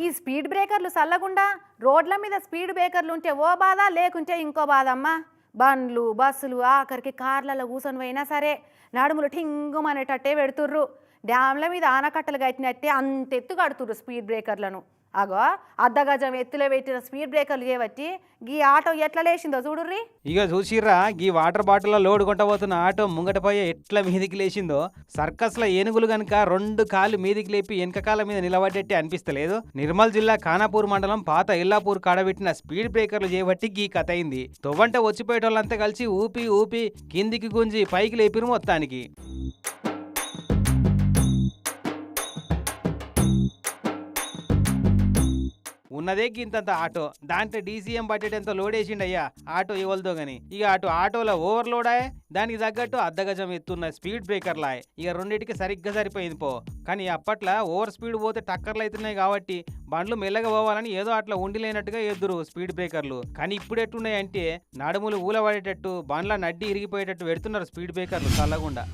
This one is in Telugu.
ఈ స్పీడ్ బ్రేకర్లు చల్లకుండా రోడ్ల మీద స్పీడ్ బ్రేకర్లు ఉంటే ఓ బాధ లేకుంటే ఇంకో బాధ అమ్మా బండ్లు బస్సులు ఆఖరికి కార్లలో కూర్చొని పోయినా సరే నడుములు ఠింగుమనేటట్టే పెడుతుర్రు. డ్యామ్ల మీద ఆనకట్టలు కట్టినట్టే అంత ఎత్తు కడుతుర్రు స్పీడ్ బ్రేకర్లను. అగో అర్ధగజం ఎత్తులో పెట్టిన స్పీడ్ బ్రేకర్లు చేయబట్టి గీ ఆటో ఎట్లా లేచిందో చూడుర్రి. ఇక చూసిర్రా గీ వాటర్ బాటిల్ లోడ్ కొంటపోతున్న ఆటో ముంగటపోయే ఎట్లా మీదికి లేచిందో. సర్కస్ల ఏనుగులు గనుక రెండు కాళ్ళు మీదికి లేపి వెనక కాళ్ళ మీద నిలబడ్డట్టే అనిపిస్తలేదు. నిర్మల్ జిల్లా ఖానాపూర్ మండలం పాత ఇల్లాపూర్ కాడబెట్టిన స్పీడ్ బ్రేకర్లు చేయబట్టి గీ కథ అయింది. తొవ్వంట వచ్చిపోయేటోళ్ళంతా కలిసి ఊపి ఊపి కిందికి గుంజి పైకి లేపిరు మొత్తానికి. ఉన్నదే గింతంత ఆటో. దాంట్లో డీసీఎం బట్టెటంత లోడ్ వేసిండయ్యా ఆటో ఇవ్వలతో గాని. ఇక అటు ఆటోలో ఓవర్లోడ్ ఆయే దానికి తగ్గట్టు అర్ధగజం ఎత్తున్న స్పీడ్ బ్రేకర్లాయ్. ఇక రెండింటికి సరిగ్గా సరిపోయింది పో. కానీ అప్పట్లో ఓవర్ స్పీడ్ పోతే టక్కర్లు అవుతున్నాయి కాబట్టి బండ్లు మెల్లగా పోవాలని ఏదో అట్లా ఉండిలేనట్టుగా ఎదురు స్పీడ్ బ్రేకర్లు. కానీ ఇప్పుడు ఎట్టున్నాయంటే నడుములు ఊలబడేటట్టు బండ్ల నడ్డి ఇరిగిపోయేటట్టు పెడుతున్నారు స్పీడ్ బ్రేకర్లు చల్లగుండా.